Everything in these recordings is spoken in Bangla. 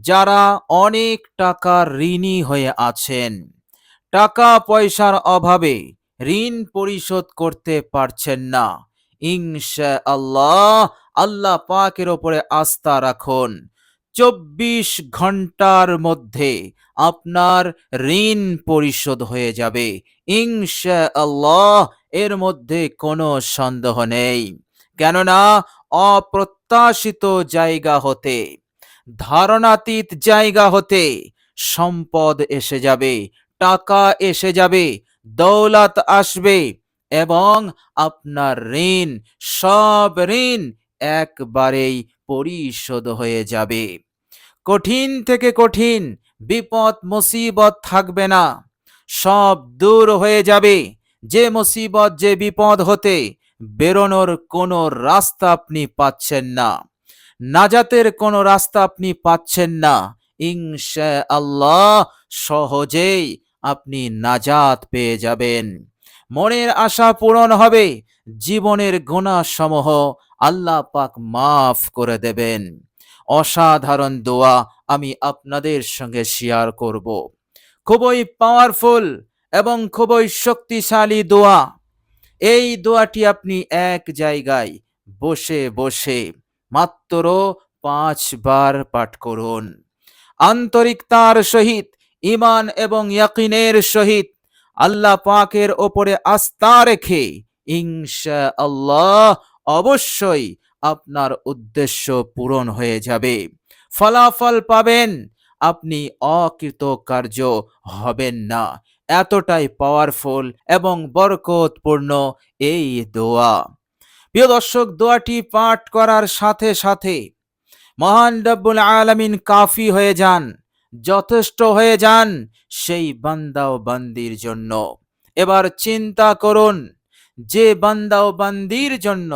যারা অনেক টাকার ঋণী হয়ে আছেন। টাকা পয়সার অভাবে ঋণ পরিশোধ করতে পারছেন না। ইনশা আল্লাহ আল্লাহ পাকের ওপরে আস্থা রাখুন। চব্বিশ ঘণ্টার মধ্যে আপনার ঋণ পরিশোধ হয়ে যাবে। ইনশা আল্লাহ এর মধ্যে কোনো সন্দেহ নেই। কেননা অপ্রত্যাশিত জায়গা হতে ধারণাতীত জায়গা হতে সম্পদ এসে যাবে, টাকা এসে যাবে, দৌলত আসবে এবং আপনার ঋণ, সব ঋণ একবারেই পরিশোধ হয়ে যাবে। কঠিন থেকে কঠিন, বিপদ, মুসিবত থাকবে না। সব দূর হয়ে যাবে। যে মুসিবত, যে বিপদ হতে বেরোনোর কোনো রাস্তা আপনি পাচ্ছেন না। নাজাতের কোনো রাস্তা আপনি পাচ্ছেন না। ইনশা আল্লাহ সহজেই আপনি নাজাত পেয়ে যাবেন। মনের আশা পূরণ হবে, জীবনের গুণাসমূহ আল্লাহ পাক মাফ করে দেবেন। অসাধারণ দোয়া আমি আপনাদের সঙ্গে শেয়ার করব। খুবই পাওয়ারফুল এবং খুবই শক্তিশালী দোয়া। এই দোয়াটি আপনি এক জায়গায় বসে বসে মাত্র পাঁচবার পাঠ করুন। আন্তরিকতার সহিত ইমান এবং ইয়াকিনের সহিত আল্লাহ পাকের ওপরে আস্থা রেখে ইনশা আল্লাহ অবশ্যই আপনার উদ্দেশ্য পূরণ হয়ে যাবে। ফলাফল পাবেন, আপনি অকৃতকার্য হবেন না। এতটাই পাওয়ারফুল এবং বরকতপূর্ণ এই দোয়া। প্রিয় দর্শক, দোয়াটি পাঠ করার সাথে সাথে মহান রব্বুল আলামিন কাফি হয়ে যান, যথেষ্ট হয়ে যান সেই বান্দা ও বান্দির জন্য। এবার চিন্তা করুন, যে বান্দা ও বান্দির জন্য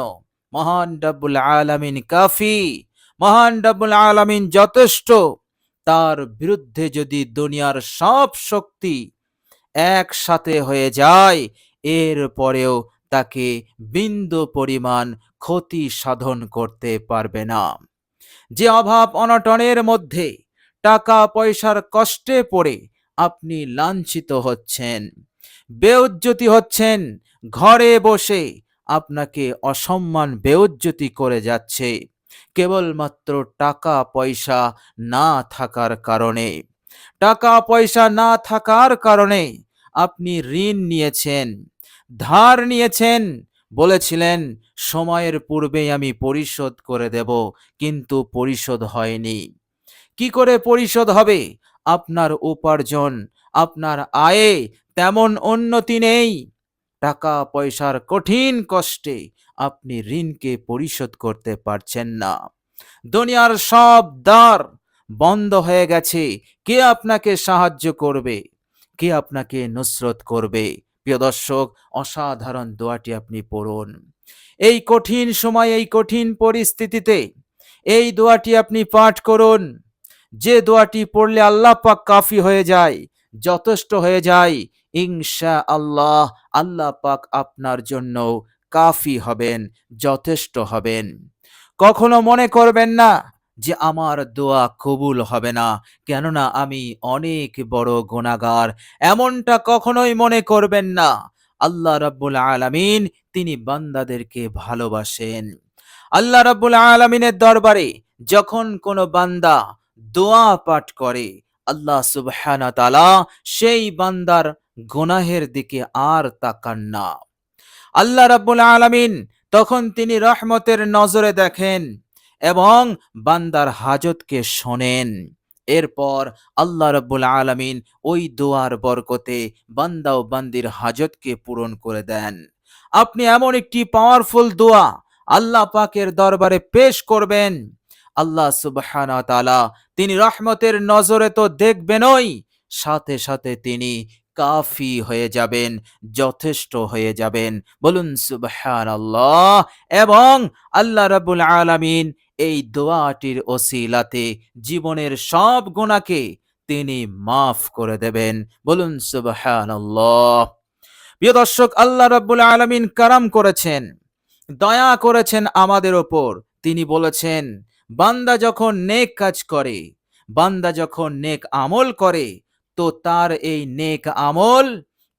মহান রব্বুল আলামিন কাফি, মহান রব্বুল আলামিন যথেষ্ট, তার বিরুদ্ধে যদি দুনিয়ার সব শক্তি একসাথে হয়ে যায়, এর পরেও তাকে বিন্দু পরিমাণ ক্ষতি সাধন করতে পারবে না। যে অভাব অনটনের মধ্যে টাকা পয়সার কষ্টে পড়ে আপনি লাঞ্ছিত হচ্ছেন, বেউজ্জতি হচ্ছেন, ঘরে বসে আপনাকে অসম্মান বেউজ্জতি করে যাচ্ছে, কেবলমাত্র টাকা পয়সা না থাকার কারণে। টাকা পয়সা না থাকার কারণে আপনি ঋণ নিয়েছেন ধার নিয়েছেন। বলেছিলেন, সময়ের পূর্বেই আমি পরিশোধ করে দেব, কিন্তু পরিশোধ হয়নি। কি করে পরিশোধ হবে? আপনার উপার্জন, আপনার আয়ে তেমন উন্নতি নেই। টাকা পয়সার কঠিন কষ্টে আপনি ঋণকে পরিশোধ করতে পারছেন না। দুনিয়ার সব দ্বার বন্ধ হয়ে গেছে। কে আপনাকে সাহায্য করবে? কে আপনাকে নুসরত করবে? প্রিয় দর্শক, অসাধারণ দোয়াটি আপনি পড়ুন। এই কঠিন সময়, এই কঠিন পরিস্থিতিতে এই দোয়াটি আপনি পাঠ করুন। যে দোয়াটি পড়লে আল্লাহ পাক কাফি হয়ে যায়, যথেষ্ট হয়ে যায় ইনশা আল্লাহ আল্লাহ পাক আপনার জন্য কাফি হবেন, যথেষ্ট হবেন। কখনো মনে করবেন না যে আমার দোয়া কবুল হবে না, কেননা আমি অনেক বড় গুণাগার এমনটা কখনোই মনে করবেন না। আল্লাহ রাব্বুল আলামিন তিনি বান্দাদেরকে ভালোবাসেন। আল্লাহ রাব্বুল আলামিনের দরবারে যখন কোনো বান্দা দোয়া পাঠ করে, আল্লাহ সুবহানা সেই বান্দার গুনাহের দিকে আর তাকান না। আল্লাহ রাব্বুল আলামিন তখন তিনি রহমতের নজরে দেখেন এবং বান্দার হাজতকে শোনেন। এরপর আল্লাহ রব্বুল আলামিন ওই দোয়ার বরকতে বান্দা ও বান্দির হাজতকে পূরণ করে দেন। আপনি এমন একটি পাওয়ারফুল দোয়া আল্লাহ পাকের দরবারে পেশ করবেন। আল্লাহ তাআলা তিনি রহমতের নজরে তো দেখবেনই, সাথে সাথে তিনি কাফি হয়ে যাবেন, যথেষ্ট হয়ে যাবেন। বলুন সুবহান আল্লাহ এবং আল্লাহ রাব্বুল আলামিন এই দোয়াটির ওসিলাতে জীবনের সব গুণাকে তিনি মাফ করে দেবেন। বলুন সুবহান আল্লাহ প্রিয় দর্শক, আল্লাহ রাব্বুল আলামিন কারাম করেছেন, দয়া করেছেন আমাদের ওপর। তিনি বলেছেন, বান্দা যখন নেক কাজ করে, বান্দা যখন নেক আমল করে তো তার এই নেক আমল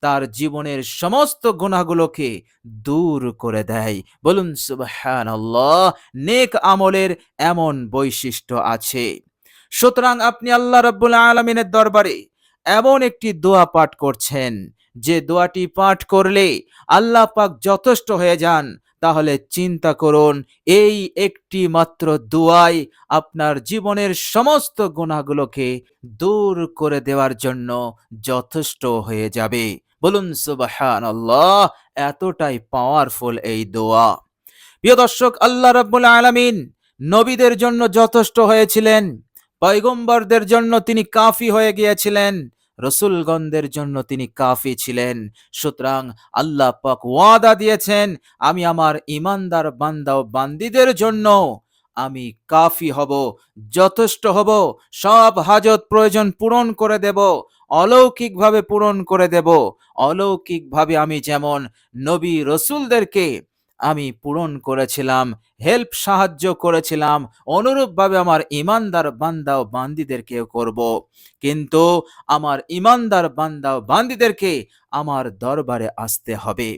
তার জীবনের সমস্ত গুণাগুলোকে দূর করে দেয়। বলুন, সুবহানাল্লাহ, নেক আমলের এমন বৈশিষ্ট্য আছে। সুতরাং আপনি আল্লাহ রব্বুল আলমিনের দরবারে এমন একটি দোয়া পাঠ করছেন যে দোয়াটি পাঠ করলে আল্লাহ পাক যথেষ্ট হয়ে যান, তাহলে চিন্তা করুন, এই একটি মাত্র দোয়াই আপনার জীবনের সমস্ত গুণাগুলোকে দূর করে দেওয়ার জন্য যথেষ্ট হয়ে যাবে। বলুন, সুবহানাল্লাহ, এতটাই পাওয়ারফুল এই দোয়া। প্রিয় দর্শক, আল্লাহ রাব্বুল আলামিন নবীদের জন্য যথেষ্ট হয়েছিলেন, পয়গম্বরদের জন্য তিনি কাফি হয়ে গিয়েছিলেন রসুলগণদের জন্য তিনি কাফি ছিলেন। সুতরাং আল্লাহ পাক ওয়াদা দিয়েছেন, আমি আমার ইমানদার বান্দা ও বান্দিদের জন্য আমি কাফি হব, যথেষ্ট হব, সব হাজত প্রয়োজন পূরণ করে দেব, অলৌকিকভাবে পূরণ করে দেব, অলৌকিকভাবে আমি যেমন নবী রসুলদেরকে আমি পূরণ করেছিলাম হেল্প সাহায্য করেছিলাম, অনুরূপভাবে আমার ইমানদার বান্দা ও বান্দিদেরকেও করব। কিন্তু আমার ইমানদার বান্দা ও বান্দিদেরকে আমার দরবারে আসতে হবে।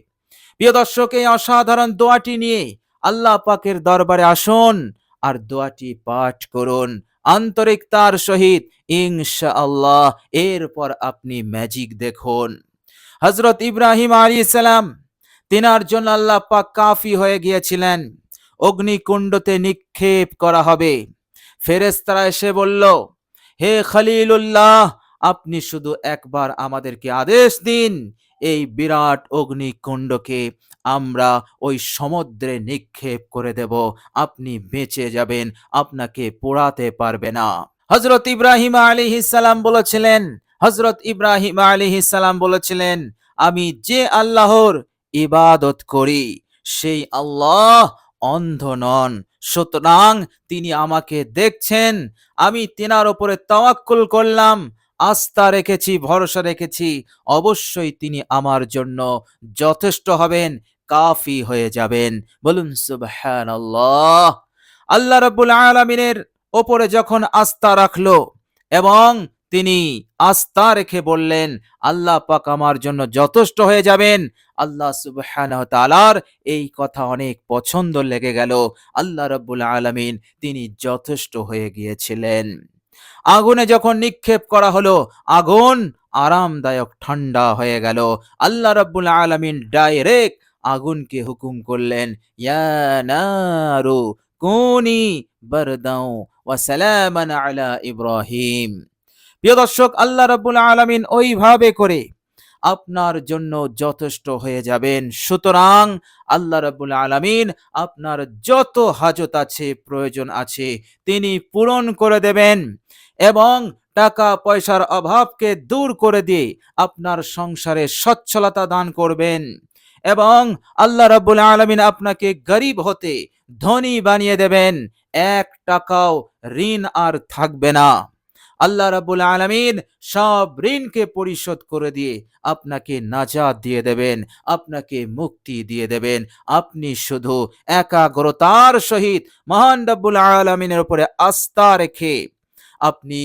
প্রিয় দর্শক, এই অসাধারণ দোয়াটি নিয়ে আল্লাহ পাকের দরবারে আসুন আর দোয়াটি পাঠ করুন। আন্তরিকতার সহিত ইনশা আল্লাহ এরপর আপনি ম্যাজিক দেখুন। হজরত ইব্রাহিম আলী সালাম তিনার জন্য আল্লাহ পাক কাফি হয়ে গিয়েছিলেন। অগ্নিকুণ্ডতে নিক্ষেপ করা হবে। ফেরেস্তারা এসে বলল, হে খলিলুল্লাহ, আপনি শুধু একবার আমাদেরকে আদেশ দিন, এই বিরাট অগ্নিকুণ্ডকে আমরা ওই সমুদ্রে নিক্ষেপ করে দেব। আপনি বেঁচে যাবেন, আপনাকে পোড়াতে পারবে না। হজরত ইব্রাহিম আলী সালাম বলেছিলেন হজরত ইব্রাহিম আলী সালাম বলেছিলেন, আমি যে আল্লাহর ইবাদত করি। সেই আল্লাহ অন্ধ নন। সুতরাং তিনি আমাকে দেখছেন, আমি তিনার ওপরে তাওয়াক্কুল করলাম, আস্থা রেখেছি, ভরসা রেখেছি, অবশ্যই তিনি আমার জন্য যথেষ্ট হবেন, কাফি হয়ে যাবেন। বলুন, সুবহানাল্লাহ। আল্লাহ আল্লাহ রাব্বুল আলামিনের ওপরে যখন আস্থা রাখল এবং তিনি আস্থা রেখে বললেন, আল্লাহ পাক আমার জন্য যথেষ্ট হয়ে যাবেন। আল্লাহ সুবহানাহু তাআলার এই কথা অনেক পছন্দ লেগে গেল। আল্লাহ রাব্বুল আলামিন তিনি যথেষ্ট হয়ে গিয়েছিলেন। আগুনে যখন নিক্ষেপ করা হলো, আগুন আরামদায়ক ঠান্ডা হয়ে গেল। আল্লাহ রাব্বুল আলামিন ডাইরেক্ট আগুনকে হুকুম করলেন, ইয়া নারু কুনি বারদাও ওয়া সালামান আলা ইব্রাহিম। প্রিয় দর্শক, আল্লাহ রাব্বুল আলামিন ওইভাবে করে আপনার জন্য যথেষ্ট হয়ে যাবেন। সুতরাং আল্লাহ রাব্বুল আলামিন আপনার যত হাজত আছে, প্রয়োজন আছে, তিনি পূরণ করে দেবেন এবং টাকা পয়সার অভাবকে দূর করে দিয়ে আপনার সংসারে সচ্ছলতা দান করবেন এবং আল্লাহ রাব্বুল আলামিন আপনাকে গরিব হতে ধনী বানিয়ে দেবেন। এক টাকাও ঋণ আর থাকবে না। আল্লাহ রাব্বুল আলামিন সব ঋণকে পরিশোধ করে দিয়ে আপনাকে নাজাদ দিয়ে দেবেন, আপনাকে মুক্তি দিয়ে দেবেন। আপনি শুধু একাগ্রতার সহিত মহান রাব্বুল আলামিনের উপরে আস্থা রেখে আপনি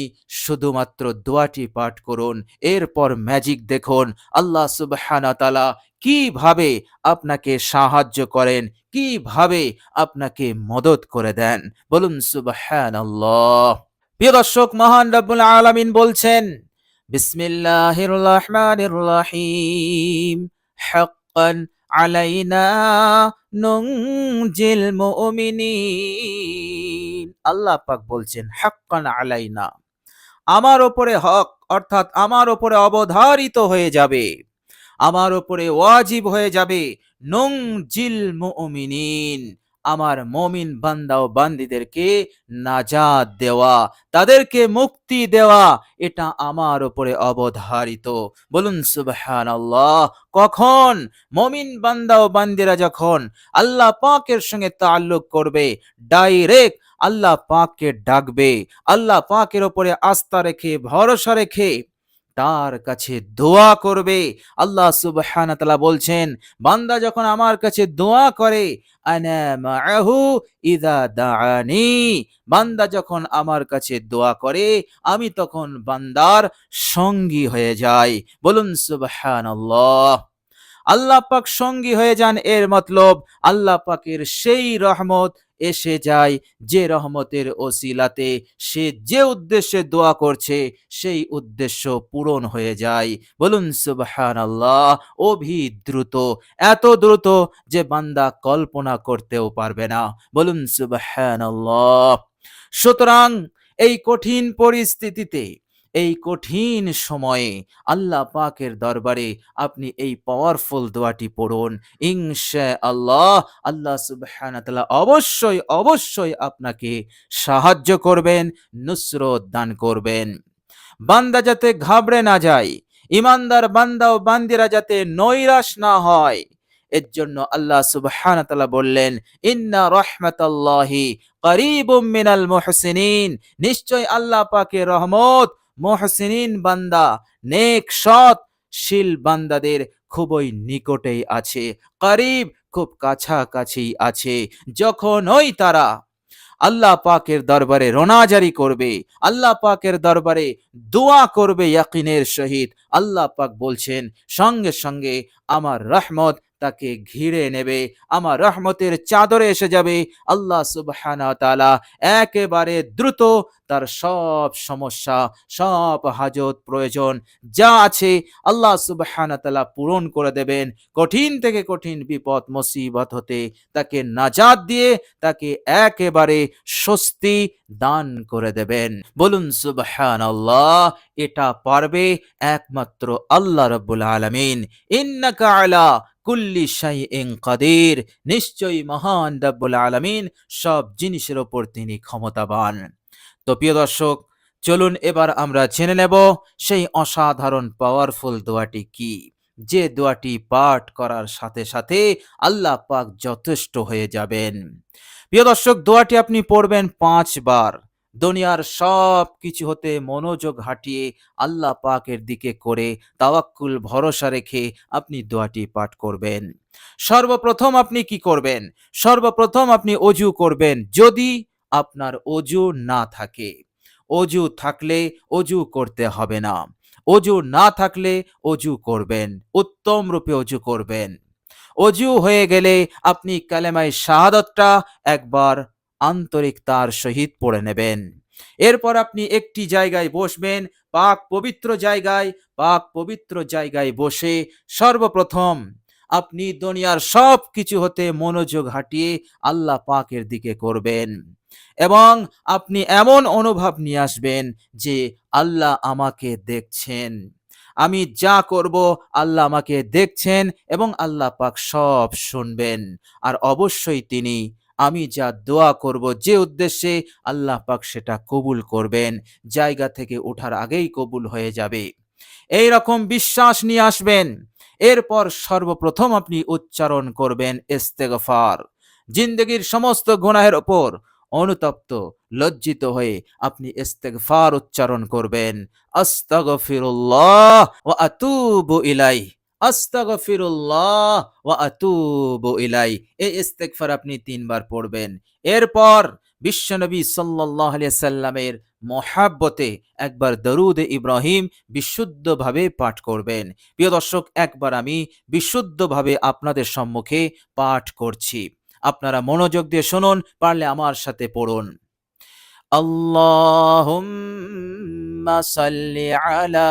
শুধুমাত্র দোয়াটি পাঠ করুন, এরপর ম্যাজিক দেখুন, আল্লাহ সুবহানা তালা কীভাবে আপনাকে সাহায্য করেন, কীভাবে আপনাকে মদত করে দেন। বলুন সুবহান প্রিয় দর্শক, মহান রব্বুল আলামিন বলছেন, বিসমিল্লাহির রহমানির রহিম। হাক্কান আলাইনা নুনজিল মুমিনিন। আল্লাহ পাক বলছেন, হাক্কান আলাইনা। আমার ওপরে হক, অর্থাৎ আমার ওপরে অবধারিত হয়ে যাবে। আমার ওপরে ওয়াজিব হয়ে যাবে নং জিল মুমিনিন। আমার মমিন বান্দা ও বান্দিদেরকে নাজাত দেওয়া, তাদেরকে মুক্তি দেওয়া, এটা আমার উপরে অবধারিত। বলুন সুবহান আল্লাহ কখন মমিন বান্দা ও বান্দিরা যখন আল্লাহ পাকের সঙ্গে তাল্লুক করবে, ডাইরেক্ট আল্লাহ পাককে ডাকবে, আল্লাহ পাকের ওপরে আস্থা রেখে, ভরসা রেখে তার কাছে দোয়া করবে। আল্লাহ সুবহানাহু তাআলা বলছেন, বান্দা যখন আমার কাছে দোয়া করে বান্দা যখন আমার কাছে দোয়া করে, আমি তখন বান্দার সঙ্গী হয়ে যাই। বলুন সুবহানাল্লাহ। আল্লাহ পাক সঙ্গী হয়ে যান এর মতলব, আল্লাহ পাকের সেই রহমত এসে যায় যে রহমতের ওসিলাতে। সে যে উদ্দেশ্যে দোয়া করছে, সেই উদ্দেশ্য পূরণ হয়ে যায়। বলুন সুবহান আল্লাহ অভি দ্রুত এত দ্রুত যে বান্দা কল্পনা করতেও পারবে না। বলুন সুবহান আল্লাহ সুতরাং এই কঠিন পরিস্থিতিতে এই কঠিন সময়ে আল্লাহ পাকের দরবারে আপনি এই পাওয়ারফুল দোয়াটি পড়ুন। ইনশা আল্লাহ আল্লাহ সুবহানাহু ওয়া অবশ্যই অবশ্যই আপনাকে সাহায্য করবেন, নুসরত দান করবেন। বান্দা যাতে ঘাবড়ে না যায়, ইমানদার বান্দা ও বান্দিরা যাতে নৈরাশ না হয়, এর জন্য আল্লাহ সুবহানাহু ওয়া বললেন, ইন্না রাহমাতাল্লাহি করিবুম মিনাল মুহসিনিন। নিশ্চয় আল্লাহ পাকে রহমত মুহসিনিন বান্দা, নেক সৎ, শিল বান্দাদের খুবই নিকটেই আছে, করিব খুব কাছাকাছি আছে যখন ওই তারা আল্লাহ পাকের দরবারে রোনাজারি করবে, আল্লাহ পাকের দরবারে দোয়া করবে, ইয়াকিনের সহিত, আল্লাহ পাক বলছেন, সঙ্গে সঙ্গে আমার রহমত তাকে ঘিরে নেবে। আমার রহমতের চাদরে এসে যাবে। আল্লাহ তাআলা একেবারে দ্রুত তার সব সমস্যা, সব হাজত প্রয়োজন যা আছে আল্লাহ সুবহানাহু ওয়া তাআলা পূরণ করে দেবেন। কঠিন থেকে কঠিন বিপদ, মুসিবত হতে তাকে নাজাত দিয়ে তাকে একেবারে স্বস্তি দান করে দেবেন। বলুন সুবহানাল্লাহ, এটা পারবে একমাত্র আল্লাহ রাব্বুল আলামিন। ইন্নাকা আলা কুল্লি শাইইন কাদির, নিশ্চয়ই মহান রাব্বুল আলামিন সব জিনিসের ওপর তিনি ক্ষমতাবান। তো প্রিয় দর্শক, চলুন এবার আমরা জেনে নেব সেই অসাধারণ পাওয়ারফুল দোয়াটি কি? যে দোয়াটি পাঠ করার সাথে সাথে আল্লাহ পাক যথেষ্ট হয়ে যাবেন। প্রিয় দর্শক, দোয়াটি আপনি পড়বেন পাঁচবার। দুনিয়ার সব কিছু হতে মনোযোগ হাটিয়ে আল্লাহ পাকের দিকে করে তাওয়াক্কুল ভরসা রেখে আপনি দোয়াটি পাঠ করবেন। সর্বপ্রথম আপনি কি করবেন? সর্বপ্রথম আপনি অজু করবেন যদি আপনার অজু না থাকে। অজু থাকলে অজু করতে হবে না। অজু না থাকলে অজু করবেন, উত্তম রূপে অজু করবেন। অজু হয়ে গেলে আপনি কালেমায় শাহাদতটা একবার আন্তরিকতার সহিত পড়ে নেবেন। এরপর আপনি একটি জায়গায় বসবেন, পাক পবিত্র জায়গায়, পাক পবিত্র জায়গায় বসে সর্বপ্রথম আপনি দুনিয়ার সব কিছু হতে মনোযোগ হাঁটিয়ে আল্লাহ পাকের দিকে করবেন এবং আপনি এমন অনুভব নিয়ে আসবেন যে আল্লাহ আমাকে দেখছেন। আমি যা করব আল্লাহ আমাকে দেখছেন এবং আল্লাহ পাক সব শুনবেন। আর অবশ্যই তিনি আমি যা দোয়া করব যে উদ্দেশ্যে আল্লাহ পাক সেটা কবুল করবেন। জায়গা থেকে ওঠার আগেই কবুল হয়ে যাবে। এই রকম বিশ্বাস নিয়ে আসবেন। এরপর সর্বপ্রথম আপনি উচ্চারণ করবেন ইস্তেগফার। জিন্দগির সমস্ত গুনাহের ওপর অনুতপ্ত, লজ্জিত হয়ে আপনি ইস্তেগফার উচ্চারণ করবেন। আস্তাগফিরুল্লাহ ওয়া আতুবু ইলাই আস্তাগফিরুল্লাহ ওয়া আতুবু ইলাই। এই ইস্তেগফার আপনি তিনবার পড়বেন। এরপর বিশ্বনবী সাল্লাল্লাহু আলাইহি সাল্লামের মহাব্বতে একবার দরুদ ইব্রাহিম বিশুদ্ধভাবে পাঠ করবেন। প্রিয় দর্শক, একবার আমি বিশুদ্ধভাবে আপনাদের সম্মুখে পাঠ করছি। আপনারা মনোযোগ দিয়ে শুনুন, পারলে আমার সাথে পড়ুন। আল্লাহুম্মা সাল্লি আলা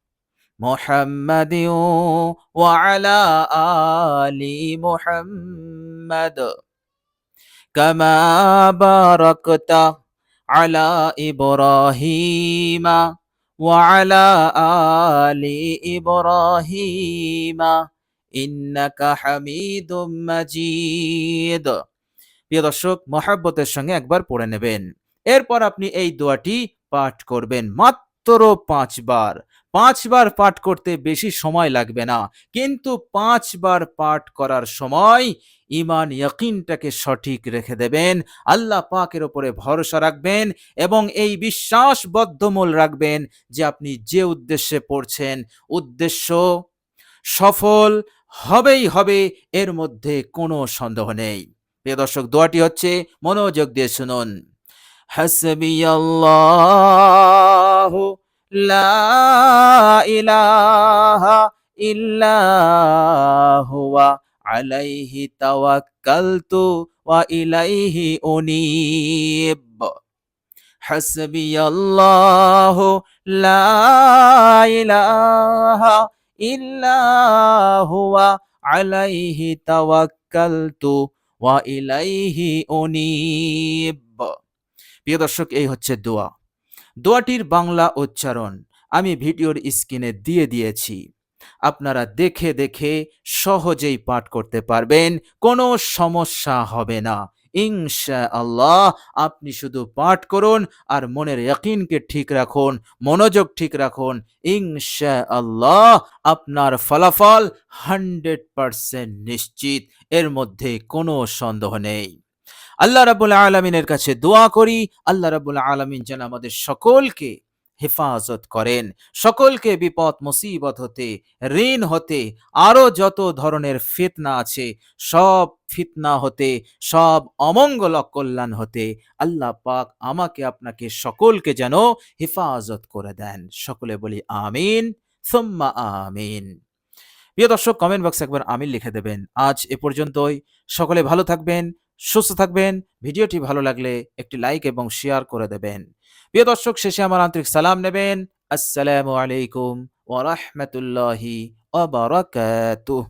محمد وعلى آل محمد كما باركت على إبراهيم وعلى آل إبراهيم إنك حميد مجيد প্রিয় দর্শক মহাব্বতের সঙ্গে একবার পড়ে নেবেন এরপর আপনি এই দোয়াটি পাঠ করবেন মাত্র পাঁচবার পাঁচবার পাঠ করতে বেশি সময় লাগবে না। কিন্তু পাঁচবার পাঠ করার সময় ইমান ইয়াকিনটাকে সঠিক রেখে দেবেন, আল্লাহ পাকের ওপরে ভরসা রাখবেন এবং এই বিশ্বাস বদ্ধমূল রাখবেন যে আপনি যে উদ্দেশ্যে পড়ছেন, উদ্দেশ্য সফল হবেই হবে, এর মধ্যে কোনো সন্দেহ নেই। প্রিয় দর্শক, দোয়াটি হচ্ছে মনোযোগ দিয়ে শুনুন। হাসবি আল্লাহ লা ইলাহা ইল্লা আলাইহি তাওয়াক্কালতু ওয়া ইলাইহি উনীব। লা ইলাহা আলাইহি তাওয়াক্কালতু ওয়া ইলাইহি উনীব। প্রিয় দর্শক, এই হচ্ছে দোয়া। দোয়াটির বাংলা উচ্চারণ আমি ভিডিওর স্ক্রিনে দিয়ে দিয়েছি। আপনারা দেখে দেখে সহজেই পাঠ করতে পারবেন, কোনো সমস্যা হবে না। ইনশা আল্লাহ আপনি শুধু পাঠ করুন আর মনের ইয়াকিনকে ঠিক রাখুন, মনোযোগ ঠিক রাখুন। ইনশা আল্লাহ আপনার ফলাফল হান্ড্রেড পারসেন্ট নিশ্চিত, এর মধ্যে কোনো সন্দেহ নেই। আল্লাহ রাবুল আলমিনের কাছে দোয়া করি। আল্লাহ রাবুল আলমিন যেন আমাদের সকলকে হেফাজত করেন। সকলকে বিপদ, মুসিবত হতে, ঋণ হতে, আরও যত ধরনের ফিতনা আছে, সব ফিতনা হতে, সব অমঙ্গল কল্যাণ হতে, আল্লাহ পাক আমাকে, আপনাকে সকলকে যেন হেফাজত করে দেন। সকলে বলি আমিন, সুম্মা আমিন। প্রিয় দর্শক কমেন্ট বক্সে একবার আমিন লিখে দেবেন। আজ এ পর্যন্তই। সকলে ভালো থাকবেন, সুস্থ থাকবেন। ভিডিওটি ভালো লাগলে একটি লাইক এবং শেয়ার করে দেবেন। প্রিয় দর্শক শেষে আমার আন্তরিক সালাম নেবেন। আসসালামু আলাইকুম ওয়া রাহমাতুল্লাহি ওয়া বারাকাতুহু।